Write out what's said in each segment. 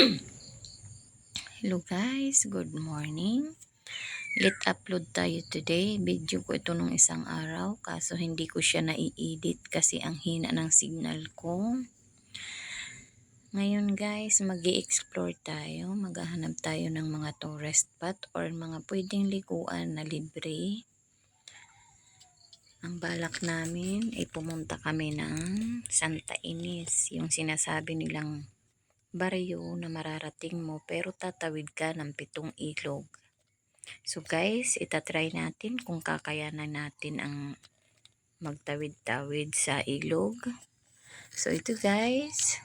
Hello guys, good morning. Late upload tayo today. Video ko ito nung isang araw kaso hindi ko siya nai-edit kasi ang hina ng signal ko. Ngayon guys, mag explore tayo. Maghahanap tayo ng mga tourist spot or mga pwedeng liguan na libre. Ang balak namin ay pumunta kami ng Santa Ines, yung sinasabi nilang baryo na mararating mo pero tatawid ka ng pitong ilog. So guys, itatry natin kung kakayanan natin ang magtawid-tawid sa ilog. So ito guys,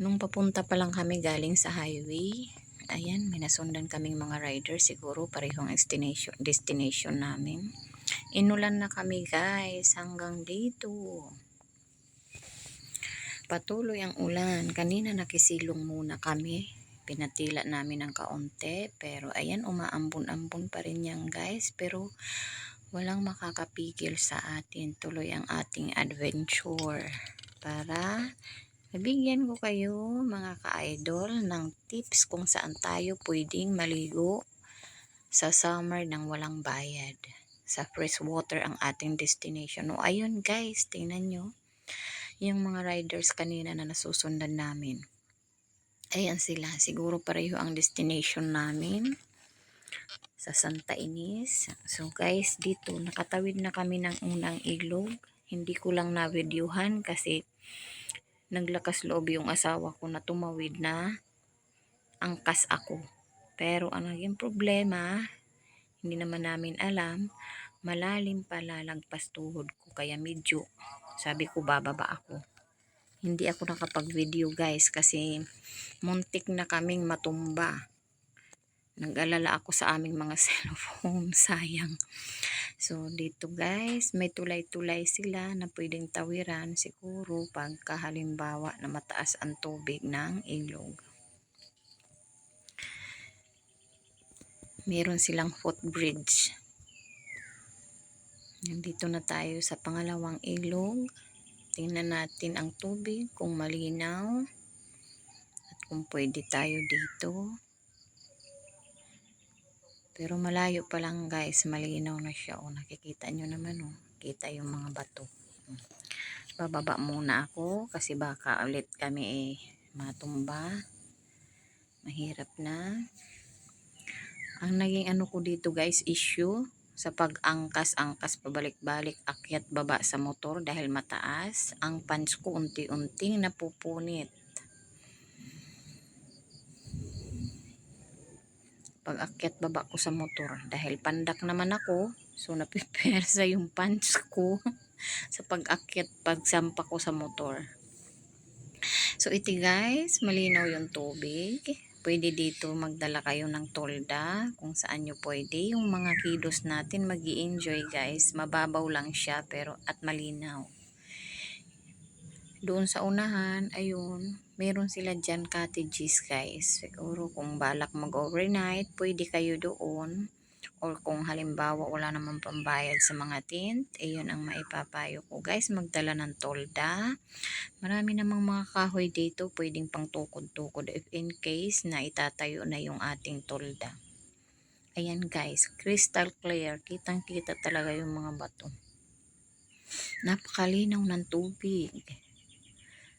nung papunta pa lang kami galing sa highway, ayan, may nasundan kaming mga rider siguro parehong destination, destination namin. Inulan na kami guys hanggang dito. Patuloy ang ulan. Kanina nakisilong muna kami. Pinatila namin ng kaunti. Pero ayan, umaambon-ambon pa rin yan guys. Pero walang makakapigil sa atin. Tuloy ang ating adventure. Para nabigyan ko kayo mga ka-idol ng tips kung saan tayo pwedeng maligo sa summer ng walang bayad. Sa fresh water ang ating destination. O ayun guys, tingnan nyo yung mga riders kanina na nasusundan namin. Ayan sila. Siguro pareho ang destination namin sa Santa Ines. So guys, dito nakatawid na kami ng unang ilog. Hindi ko lang na-videohan kasi naglakas loob yung asawa ko na tumawid na angkas ako. Pero ang naging problema, hindi naman namin alam, malalim pala lagpas tuhod ko kaya medyo sabi ko bababa ako. Hindi ako nakapag-video guys kasi muntik na kaming matumba. Nag-alala ako sa aming mga cellphone sayang. So dito guys may tulay-tulay sila na pwedeng tawiran siguro pagka halimbawa na mataas ang tubig ng ilog. Meron silang footbridge Nandito na tayo sa pangalawang ilog. Tingnan natin ang tubig kung malinaw at kung pwede tayo dito. Pero malayo pa lang guys, malinaw na siya. O, nakikita nyo naman o. Kita yung mga bato. Bababa muna ako kasi baka ulit kami eh matumba. Mahirap na. Ang naging ano ko dito guys, issue sa pag-angkas-angkas pabalik-balik akyat baba sa motor dahil mataas ang pants ko unti-unting napupunit. Pag akyat baba ko sa motor dahil pandak naman ako so napipersa yung pants ko sa pag-akyat pagsampa ko sa motor. So iti guys malinaw yung tubig pwede dito magdala kayo ng tolda kung saan nyo pwede. Yung mga kilos natin mag enjoy guys. Mababaw lang siya pero at malinaw. Doon sa unahan, ayun, meron sila dyan cottages guys. Siguro kung balak mag-overnight, pwede kayo doon or kung halimbawa wala namang pambayad sa mga tint, ayun ang maipapayo ko. Guys, magdala ng tolda. Marami namang mga kahoy dito, pwedeng pang tukod-tukod if in case na itatayo na yung ating tolda. Ayan guys, crystal clear. Kitang-kita talaga yung mga bato. Napakalinaw ng tubig.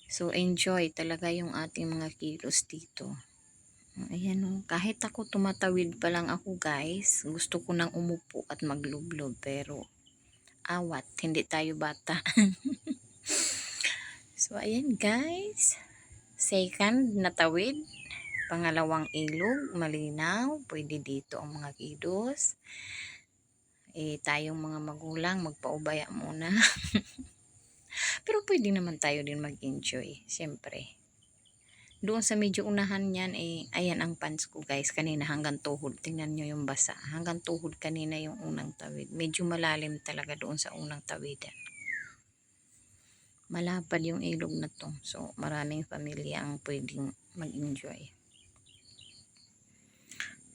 So, enjoy talaga yung ating mga kilos dito. Ayan o. Kahit ako tumatawid pa lang ako guys, gusto ko nang umupo at maglublob. Pero, awat, hindi tayo bata. so, ayan guys. Second, natawid. Pangalawang ilog, malinaw. Pwede dito ang mga kidos. Eh, tayong mga magulang, magpaubaya muna. Pero pwede naman tayo din mag-enjoy. Siyempre doon sa medyo unahan niyan eh ayan ang pants ko guys. Kanina hanggang tuhod. Tingnan nyo yung basa. Hanggang tuhod kanina yung unang tawid. Medyo malalim talaga doon sa unang tawidan. Malapad yung ilog na to. So maraming pamilya ang pwedeng mag enjoy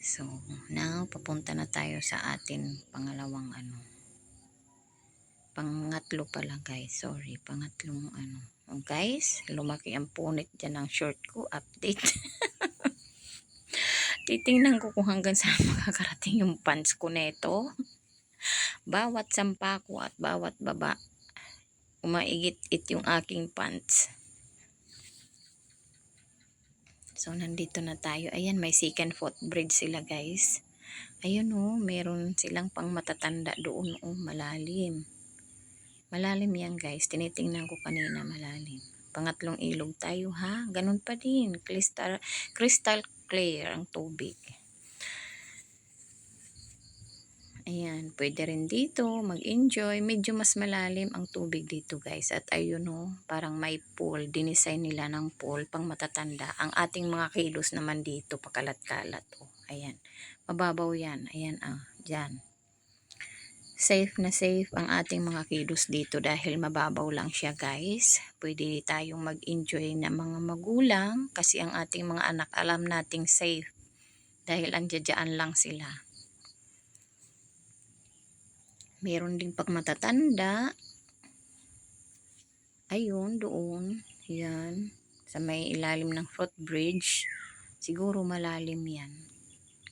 so now papunta na tayo sa atin pangalawang ano. Pangatlo pala guys. Sorry pangatlong ano Oh, guys, lumaki ang punit dyan ng short ko. Update. Titingnan ko kung hanggang saan makakarating yung pants ko neto. Bawat sampa ko at bawat baba, umaigit-it yung aking pants. So, nandito na tayo. Ayan, may second footbridge sila, guys. Ayun, oh, meron silang pang matatanda doon, oh, malalim. Malalim yan, guys. Tinitingnan ko kanina, malalim. Pangatlong ilog tayo, ha? Ganun pa din. Crystal, crystal clear ang tubig. Ayan, pwede rin dito mag-enjoy. Medyo mas malalim ang tubig dito guys. At ayun o, parang may pool. Dinesign nila ng pool pang matatanda. Ang ating mga kilos naman dito, pakalat-kalat. O, ayan. Mababaw yan. Ayan ah, dyan. Safe na safe ang ating mga kilos dito dahil mababaw lang siya guys. Pwede tayong mag-enjoy na mga magulang kasi ang ating mga anak alam nating safe dahil andyan lang sila. Meron din pag matatanda. Ayun, doon. Yan. Sa may ilalim ng footbridge. Siguro malalim yan.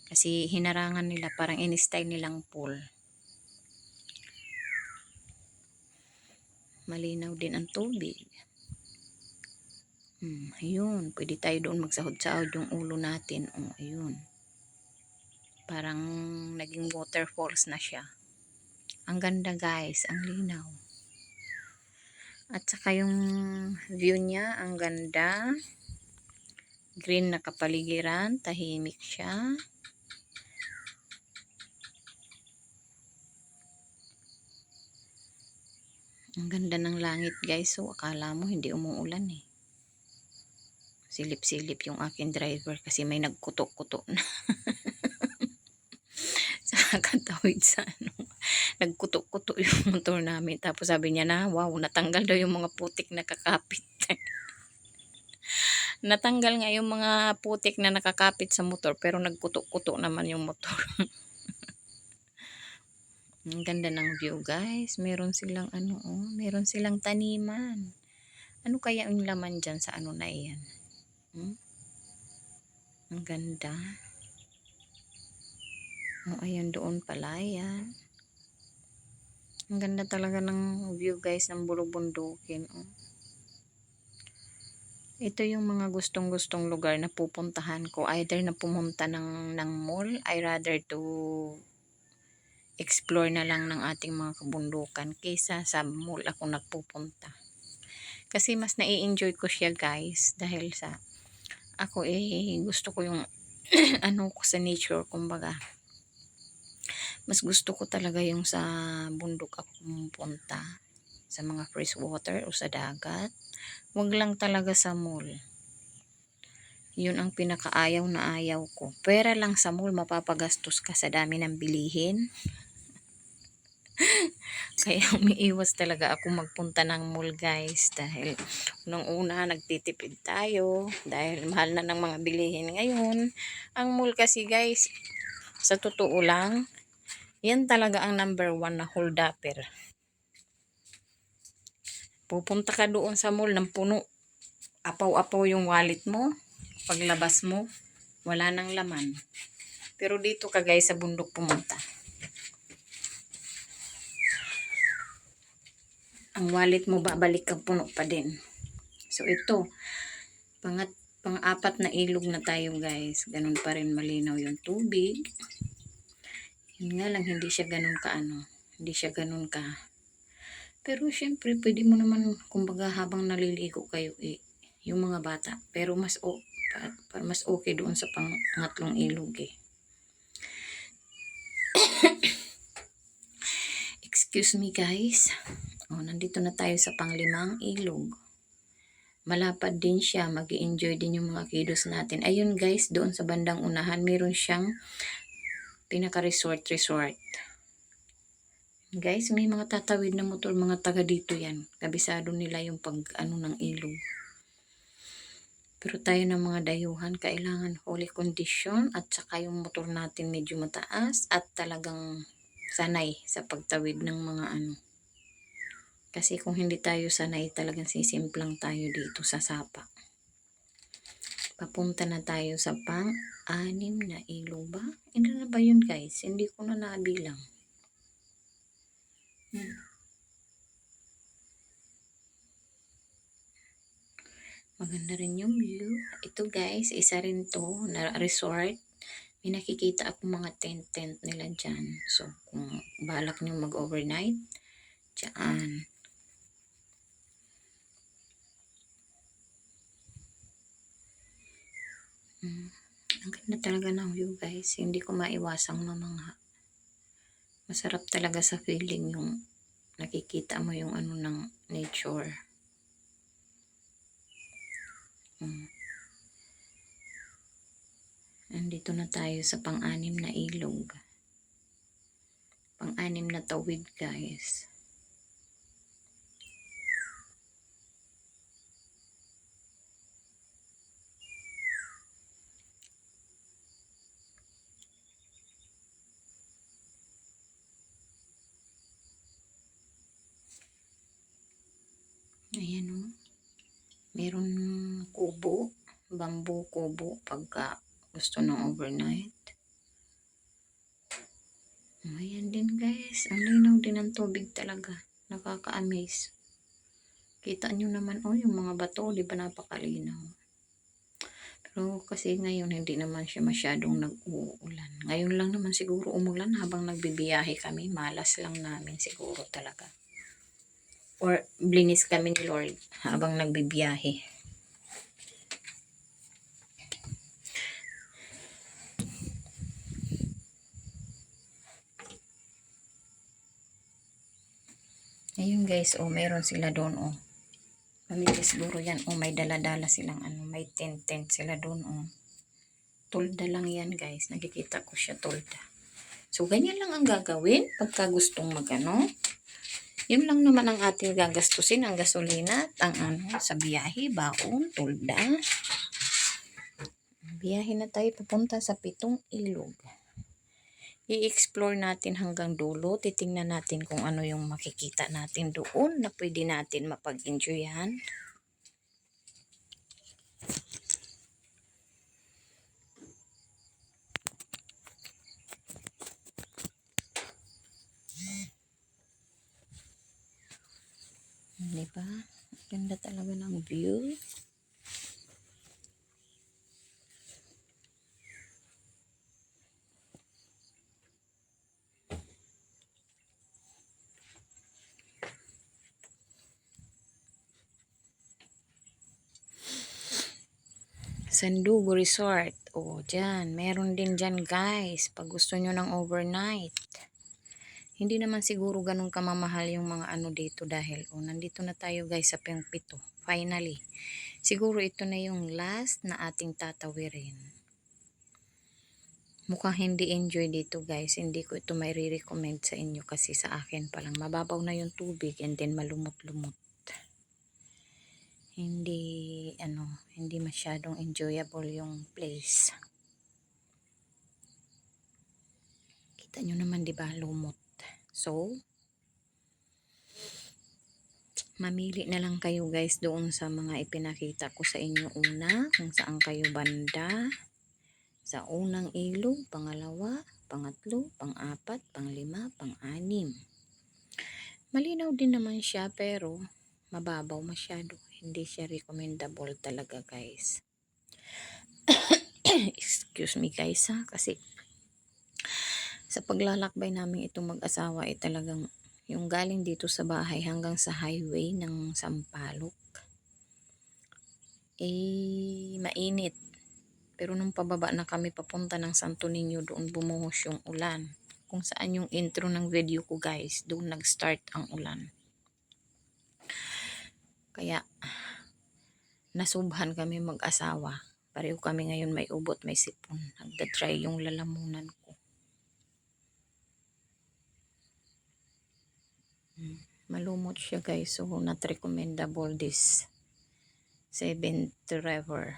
Kasi hinarangan nila, parang in-style nilang pool. Malinaw din ang tubig. Hmm, ayun. Pwede tayo doon magsahod-sahod yung ulo natin. Oh, ayun. Parang naging waterfalls na siya. Ang ganda guys, ang linaw. At saka yung view niya, ang ganda. Green na kapaligiran, tahimik siya. Ang ganda ng langit guys, so akala mo hindi umuulan eh. Silip-silip yung aking driver kasi may nagkutok-kutok na. sa katawid sa ano. Nagkutok-kutok yung motor namin. Tapos sabi niya na, wow, natanggal daw yung mga putik na kakapit. natanggal nga yung mga putik na nakakapit sa motor pero nagkutok-kutok naman yung motor. Ang ganda ng view guys. Meron silang ano oh, meron silang taniman. Ano kaya yung laman dyan sa ano na iyan? Hmm? Ang ganda. Oh, ayan doon pala yan. Ang ganda talaga ng view guys ng bulubundukin. Oh. Ito yung mga gustong-gustong lugar na pupuntahan ko. Either na pumunta ng, ng mall, I rather to explore na lang ng ating mga kabundukan kaysa sa mall ako nagpupunta. Kasi mas nai-enjoy ko siya guys dahil sa ako eh gusto ko yung ano ko sa nature kumbaga. Mas gusto ko talaga yung sa bundok ako pumunta sa mga fresh water o sa dagat. Huwag lang talaga sa mall. Yun ang pinakaayaw na ayaw ko. Pera lang sa mall, mapapagastos ka sa dami ng bilihin. Kaya umiiwas talaga ako magpunta ng mall guys dahil nung una nagtitipid tayo dahil mahal na ng mga bilihin ngayon. Ang mall kasi guys sa totoo lang yan talaga ang number one na hold upper. Pupunta ka doon sa mall ng puno. Apaw-apaw yung wallet mo. Paglabas mo, wala nang laman. Pero dito ka guys sa bundok pumunta. Ang wallet mo babalik kang puno pa din. So ito, pangat, pang-apat na ilog na tayo guys. Ganun pa rin malinaw yung tubig. Yun nga lang, hindi siya ganun ka ano. Hindi siya ganun ka. Pero syempre, pwede mo naman, kumbaga habang naliligo kayo, eh, yung mga bata. Pero mas, o, pa, pa, mas okay doon sa pangatlong ilog eh. Excuse me guys. Oh, nandito na tayo sa panglimang ilog. Malapad din siya, mag enjoy din yung mga kidos natin. Ayun guys, doon sa bandang unahan, meron siyang pinaka-resort-resort. Guys, may mga tatawid na motor, mga taga dito yan. Kabisado nila yung pag ano ng ilog. Pero tayo ng mga dayuhan, kailangan holy condition at saka yung motor natin medyo mataas at talagang sanay sa pagtawid ng mga ano kasi kung hindi tayo sanay talagang sisimplang tayo dito sa sapa. Papunta na tayo sa pang-anim na ilog ba? Ano na ba yun guys? Hindi ko na nabilang. Hmm. Maganda rin yung view. Ito guys, isa rin to na resort. May nakikita ako mga tent-tent nila dyan. So, kung balak nyo mag-overnight, dyan. Hmm. Ang ganda talaga ng view guys. Hindi ko maiwasang mamangha. Masarap talaga sa feeling yung nakikita mo yung ano ng nature. Hmm. Nandito na tayo sa pang-anim na ilog. Pang-anim na tawid guys. Ayan o. Meron kubo. Bamboo kubo pagka gusto ng overnight. Ayan din guys. Ang linaw din ng tubig talaga. Nakaka-amaze. Kita nyo naman oh yung mga bato. Di ba napakalinaw? Pero kasi ngayon hindi naman siya masyadong nag-uulan. Ngayon lang naman siguro umulan habang nagbibiyahe kami. Malas lang namin siguro talaga. Or blinis kami ni Lord habang nagbibiyahe. Ayun guys, oh, meron sila doon, oh. Pamilya siguro yan, oh, may dala-dala silang, ano, may tent-tent sila doon, oh. Tulda lang yan guys, nakikita ko siya tulda. So, ganyan lang ang gagawin pagka gustong magano. Yun lang naman ang ating gagastusin, ang gasolina at ang ano, sa biyahe, baon, tulda. Biyahe na tayo papunta sa pitong ilog i-explore natin hanggang dulo. Titingnan natin kung ano yung makikita natin doon na pwede natin mapag-enjoyan. Diba? Ganda talaga ng view. Sandugo Resort. O, dyan. Meron din dyan, guys. Pag gusto nyo ng overnight. Hindi naman siguro ganun kamamahal yung mga ano dito dahil o, nandito na tayo guys sa pangpito. Finally. Siguro ito na yung last na ating tatawirin. Mukhang hindi enjoy dito guys. Hindi ko ito may re-recommend sa inyo kasi sa akin palang mababaw na yung tubig and then malumot-lumot hindi ano hindi masyadong enjoyable yung place. Kita nyo naman di ba lumot. So mamili na lang kayo guys doon sa mga ipinakita ko sa inyo una kung saan kayo banda. Sa unang ilog, pangalawa, pangatlo, pang-apat, panglima, pang-anim. Malinaw din naman siya pero mababaw masyado hindi siya recommendable talaga guys. Excuse me guys ha? Kasi sa paglalakbay namin itong mag-asawa ay talagang yung galing dito sa bahay hanggang sa highway ng Sampaloc. Eh mainit. Pero nung pababa na kami papunta ng Santo Niño doon bumuhos yung ulan. Kung saan yung intro ng video ko guys doon nag-start ang ulan kaya, nasubhan kami mag-asawa. Pareho kami ngayon may ubot, may sipon. Nagda-try yung lalamunan ko. Hmm. Malumot siya guys. So, not recommendable this 7th Trevor.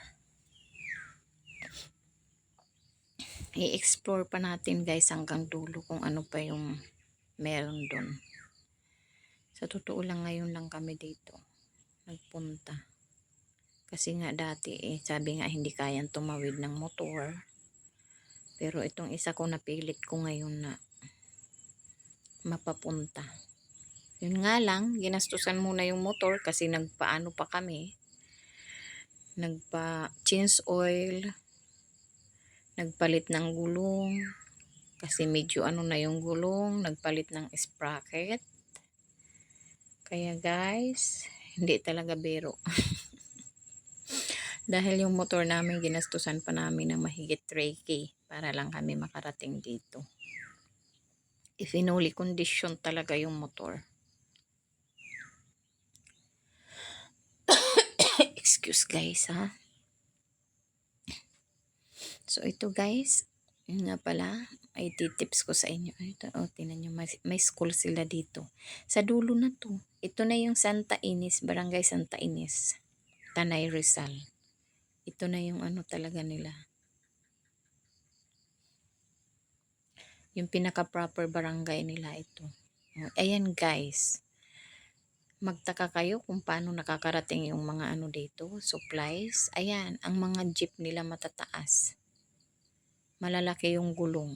I-explore pa natin guys hanggang dulo kung ano pa yung meron doon. Sa totoo lang ngayon lang kami dito nagpunta. Kasi nga dati eh, sabi nga hindi kayang tumawid ng motor. Pero itong isa ko napilit ko ngayon na mapapunta. Yun nga lang, ginastusan muna yung motor kasi nagpaano pa kami. Nagpa change oil, nagpalit ng gulong, kasi medyo ano na yung gulong, nagpalit ng sprocket. Kaya guys, hindi talaga biro. Dahil yung motor namin ginastusan pa namin ng mahigit 3K para lang kami makarating dito. Ifinuli condition talaga yung motor. Excuse guys ha. So ito guys, yun nga pala, ay tips ko sa inyo. Ito, oh, tinan nyo, may, may school sila dito. Sa dulo na to. Ito na yung Santa Ines, Barangay Santa Ines. Tanay Rizal. Ito na yung ano talaga nila. Yung pinaka-proper barangay nila ito. Oh, Ayan guys. Magtaka kayo kung paano nakakarating yung mga ano dito, supplies. Ayan, ang mga jeep nila matataas. Malalaki yung gulong.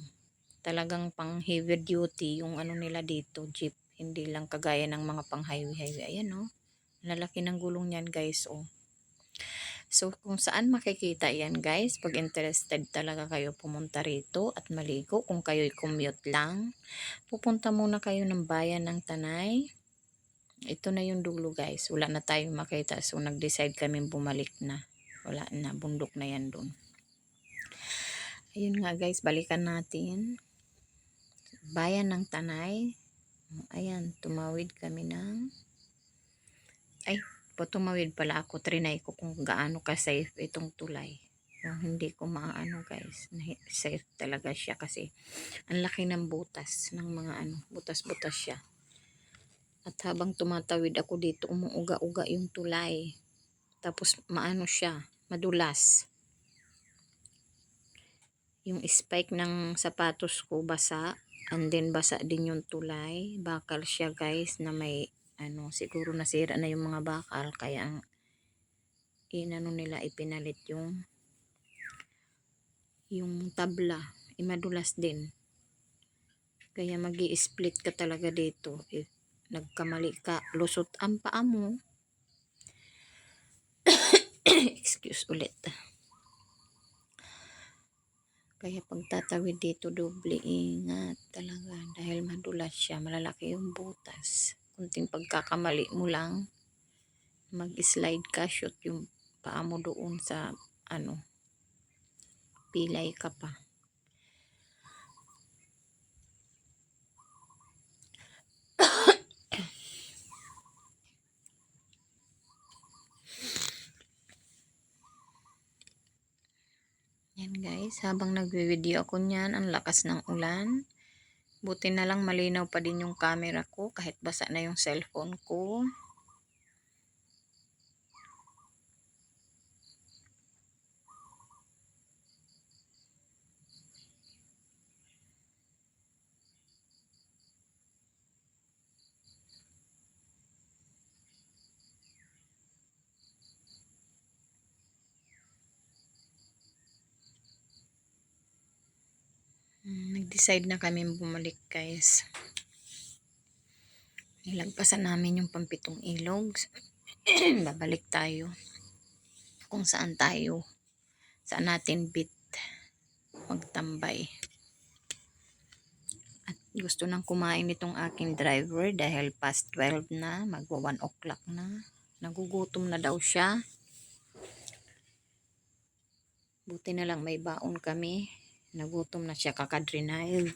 Talagang pang heavy duty yung ano nila dito, jeep. Hindi lang kagaya ng mga pang highway highway. Ayan oh. Lalaki ng gulong niyan guys oh. So, kung saan makikita yan guys, pag interested talaga kayo pumunta rito at maligo, kung kayo'y commute lang, pupunta muna kayo ng bayan ng Tanay. Ito na yung dulo guys, wala na tayong makita. So, nag-decide kami bumalik na. Wala na, bundok na yan dun. Ayun nga guys, balikan natin. Bayan ng Tanay. Ayan, tumawid kami ng... Ay, po tumawid pala ako, trinay ko kung gaano ka-safe itong tulay. Yung hindi ko maano guys, safe talaga siya kasi ang laki ng butas ng mga ano, butas-butas siya. At habang tumatawid ako dito, umuuga-uga yung tulay. Tapos maano siya, madulas. Yung spike ng sapatos ko basa, and then basa din yung tulay. Bakal siya guys na may ano, siguro nasira na yung mga bakal kaya ang inano nila ipinalit yung yung tabla, imadulas din. Kaya mag split ka talaga dito. If nagkamali ka, lusot ang paa mo. Excuse ulit. Kaya pagtatawid dito, doble ingat talaga. Dahil madulas siya, malalaki yung butas. Kunting pagkakamali mo lang. Mag-slide ka shoot yung paa mo doon sa ano pilay ka pa yan guys habang nagwe-video ako niyan ang lakas ng ulan Buti na lang malinaw pa din yung camera ko kahit basa na yung cellphone ko. Mm, Nag-decide na kami bumalik guys. Nilagpasan namin yung pampitong ilog. Babalik tayo. Kung saan tayo. Saan natin bit magtambay. At gusto nang kumain itong aking driver dahil past 12 na, magwa 1 o'clock na. Nagugutom na daw siya. Buti na lang may baon kami. Nagutom na siya kakadrenal.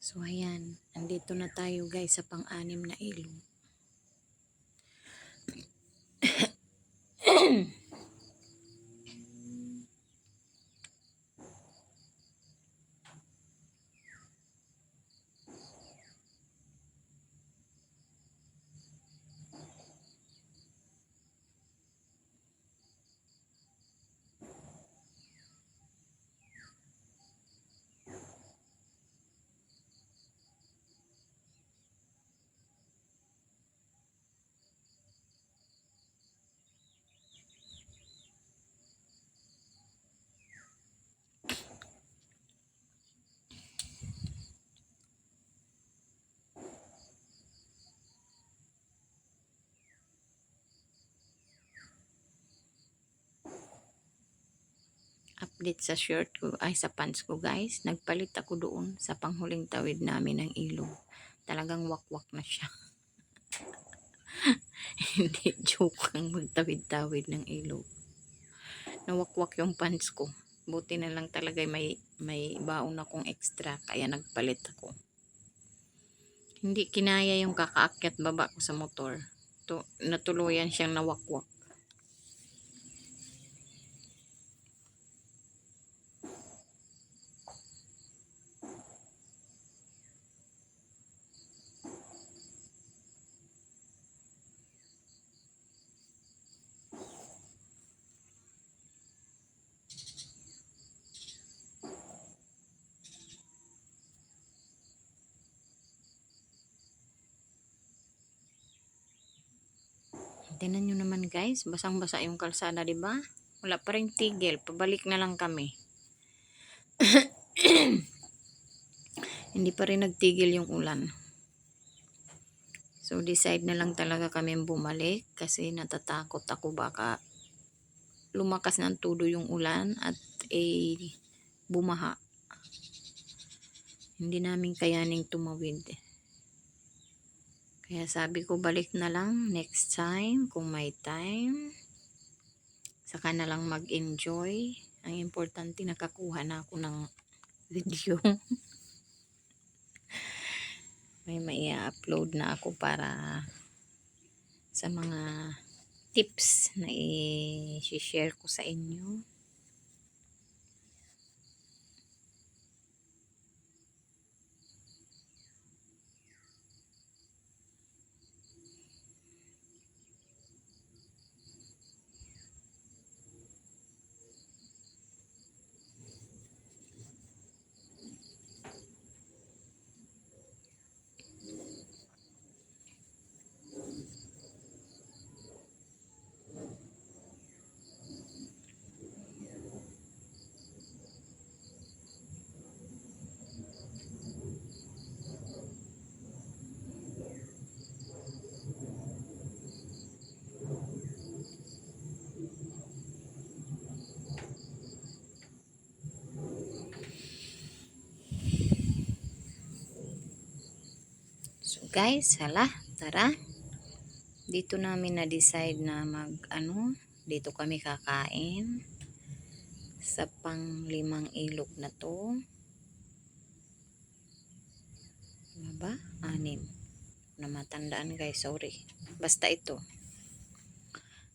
So ayan, andito na tayo guys sa pang-anim na ilog. update sa shirt ko, ay sa pants ko guys. Nagpalit ako doon sa panghuling tawid namin ng ilog. Talagang wakwak na siya. Hindi joke ang magtawid-tawid ng ilog. Nawakwak yung pants ko. Buti na lang talaga may, may baon akong extra kaya nagpalit ako. Hindi kinaya yung kakaakyat baba ko sa motor. To, natuluyan siyang nawakwak. Tingnan nyo naman guys, basang-basa yung kalsada, di ba? Wala pa rin tigil, pabalik na lang kami. Hindi pa rin nagtigil yung ulan. So decide na lang talaga kami bumalik kasi natatakot ako baka lumakas ng tudo yung ulan at eh bumaha. Hindi namin kayaning tumawid. Kaya sabi ko balik na lang next time kung may time. Saka na lang mag-enjoy. Ang importante nakakuha na ako ng video. may mai-upload na ako para sa mga tips na i-share ko sa inyo. So guys, hala, tara. Dito namin na-decide na mag ano, dito kami kakain sa pang limang ilog na to. Ano ba? Anim. Na matandaan guys, sorry. Basta ito.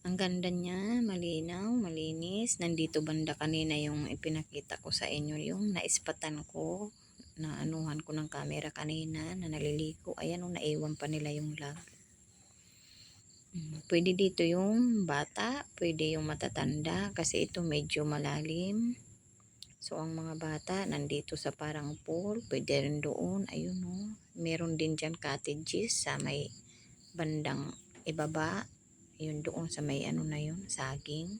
Ang ganda niya, malinaw, malinis. Nandito banda kanina yung ipinakita ko sa inyo, yung naispatan ko na anuhan ko ng camera kanina na naliliko. Ayan o, naiwan pa nila yung lag. Mm, Pwede dito yung bata, pwede yung matatanda kasi ito medyo malalim. So, ang mga bata nandito sa parang pool, pwede rin doon. Ayun o, meron din dyan cottages sa may bandang ibaba. Ayun doon sa may ano na yun, saging.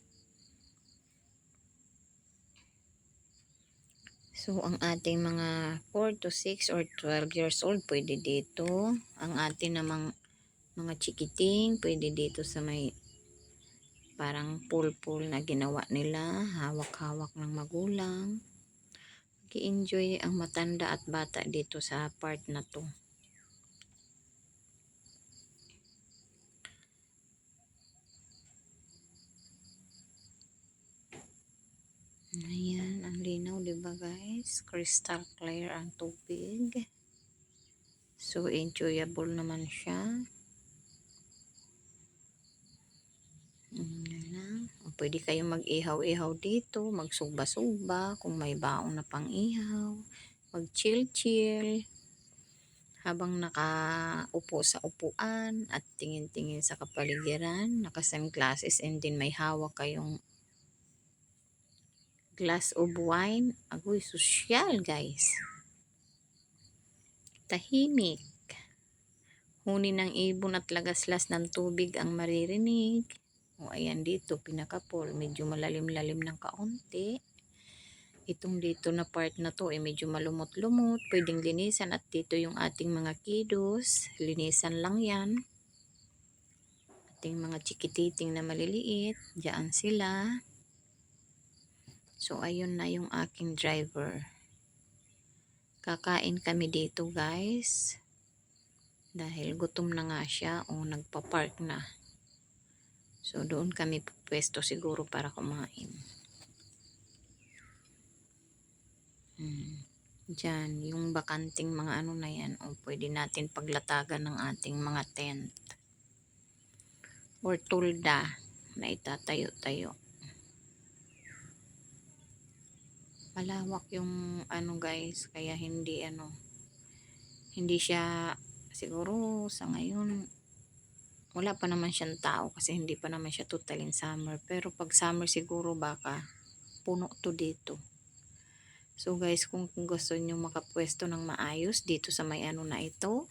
So, ang ating mga 4 to 6 or 12 years old, pwede dito. Ang ating namang mga chikiting, pwede dito sa may parang pool-pool na ginawa nila. Hawak-hawak ng magulang. Mag-enjoy ang matanda at bata dito sa part na to. Ayan, ang linaw, di ba Crystal clear ang tubig. So, enjoyable naman siya. Yan Pwede kayong mag-ihaw-ihaw dito, magsugba-sugba, kung may baong na pang-ihaw, mag-chill-chill, habang nakaupo sa upuan at tingin-tingin sa kapaligiran, naka-sunglasses and din may hawak kayong glass of wine. Agoy, sosyal guys. Tahimik. Huni ng ibon at lagaslas ng tubig ang maririnig. O ayan dito, pinakapol. Medyo malalim-lalim ng kaunti. Itong dito na part na to, eh, medyo malumot-lumot. Pwedeng linisan at dito yung ating mga kiddos. Linisan lang yan. Ating mga chikititing na maliliit. Diyan sila. So, ayun na yung aking driver. Kakain kami dito guys. Dahil gutom na nga siya o nagpa-park na. So, doon kami pwesto siguro para kumain. Hmm. Diyan, yung bakanting mga ano na yan, o pwede natin paglatagan ng ating mga tent. Or tulda na itatayo-tayo. Malawak yung ano guys, kaya hindi ano, hindi siya, siguro sa ngayon, wala pa naman siyang tao kasi hindi pa naman siya total in summer. Pero pag summer siguro baka puno to dito. So guys, kung gusto nyo makapwesto ng maayos dito sa may ano na ito,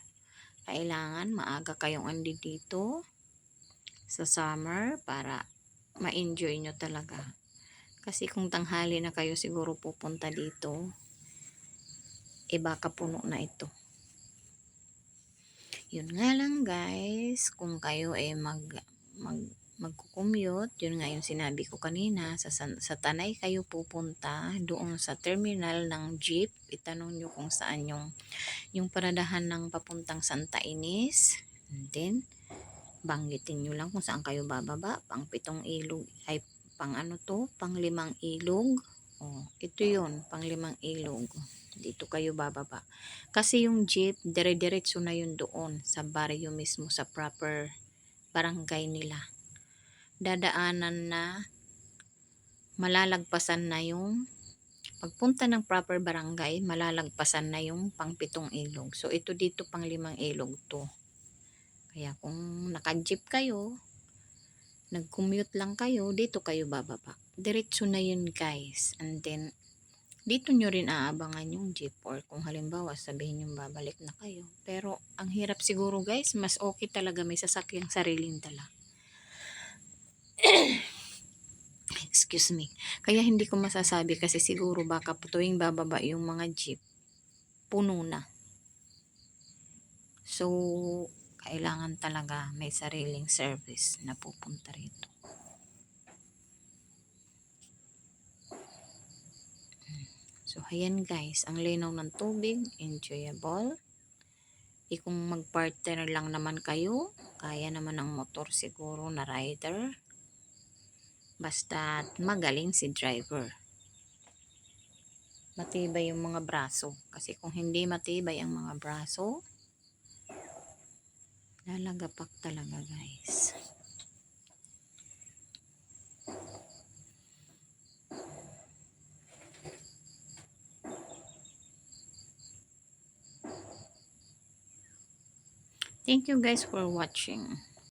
kailangan maaga kayong andi dito sa summer para ma-enjoy nyo talaga. Kasi kung tanghali na kayo siguro pupunta dito, eh baka puno na ito. Yun nga lang guys, kung kayo ay mag, mag magkukumute, yun nga yung sinabi ko kanina, sa, sa Tanay kayo pupunta, doon sa terminal ng jeep, itanong nyo kung saan yung, yung paradahan ng papuntang Santa Ines, and then, banggitin nyo lang kung saan kayo bababa, pang pitong ilog, ay pang ano to, pang limang ilog, oh, ito yun, pang limang ilog, dito kayo bababa. Kasi yung jeep, dire-diretso na yun doon, sa barrio mismo, sa proper barangay nila dadaanan na malalagpasan na yung pagpunta ng proper barangay, malalagpasan na yung pangpitong ilog. So, ito dito pang limang ilog to. Kaya kung naka-jeep kayo, nag-commute lang kayo, dito kayo bababa. Diretso na yun guys. And then, dito nyo rin aabangan yung jeep or kung halimbawa sabihin nyo babalik na kayo. Pero, ang hirap siguro guys, mas okay talaga may sasakyang sariling dala. excuse me. Kaya hindi ko masasabi kasi siguro baka tuwing bababa yung mga jeep, puno na. So, kailangan talaga may sariling service na pupunta rito. So, ayan guys, ang linaw ng tubig, enjoyable. E kung mag-partner lang naman kayo, kaya naman ang motor siguro na rider Basta magaling si driver. Matibay yung mga braso. Kasi kung hindi matibay ang mga braso, lalagapak talaga guys. Thank you guys for watching.